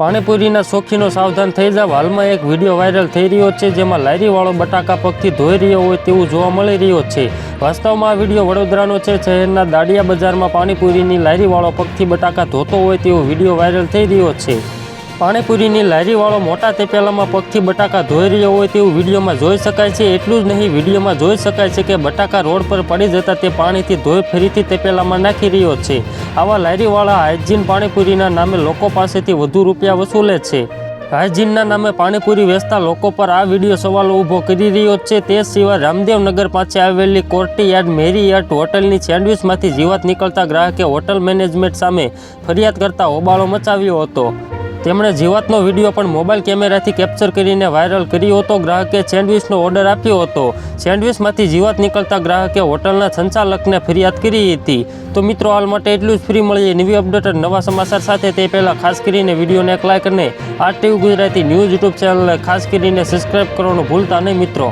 પાણીપુરીના શોખીનો સાવધાન થઈ જાવ. હાલમાં એક વીડિયો વાયરલ થઈ રહ્યો છે જેમાં લારીવાળો બટાકા પગથી ધોઈ રહ્યો હોય તેવું જોવા મળી રહ્યો છે. વાસ્તવમાં આ વીડિયો વડોદરાનો છે. શહેરના દાડિયા બજારમાં પાણીપુરીની લારીવાળો પગથી બટાકા ધોતો હોય તેવો વીડિયો વાયરલ થઈ રહ્યો છે. પાણીપુરીની લારીવાળો મોટા તેપેલામાં પગથી બટાકા ધોઈ રહ્યો હોય તેવું વિડીયોમાં જોઈ શકાય છે. એટલું જ નહીં, વિડીયોમાં જોઈ શકાય છે કે બટાકા રોડ પર પડી જતા તે પાણીથી ધોઈ ફરીથી તેપેલામાં નાખી રહ્યો છે. આવા લારીવાળા હાઇજીન પાણીપુરીના નામે લોકો પાસેથી વધુ રૂપિયા વસૂલે છે. હાઇજીનના નામે પાણીપુરી વેચતા લોકો પર આ વીડિયો સવાલો ઊભો કરી રહ્યો છે. તે સિવાય રામદેવનગર પાસે આવેલી કોર્ટીયાર્ડ, મેરીયાર્ડ હોટલની સેન્ડવિચમાંથી જીવાત નીકળતા ગ્રાહકે હોટલ મેનેજમેન્ટ સામે ફરિયાદ કરતા હોબાળો મચાવ્યો હતો. તેમણે જીવાતનો વીડિયો પણ મોબાઈલ કેમેરાથી કેપ્ચર કરીને વાયરલ કર્યો હતો. ગ્રાહકે સેન્ડવિચનો ઓર્ડર આપ્યો હતો. સેન્ડવિચમાંથી જીવાત નીકળતા ગ્રાહકે હોટલના સંચાલકને ફરિયાદ કરી હતી. તો મિત્રો, હાલ માટે એટલું જ. ફ્રી મળીએ નવી અપડેટ નવા સમાચાર સાથે. તે પહેલાં ખાસ કરીને વિડીયોને એક લાઈક અને આ ટીવી ગુજરાતી ન્યૂઝ યુટ્યુબ ચેનલને ખાસ કરીને સબસ્ક્રાઈબ કરવાનું ભૂલતા નહીં મિત્રો.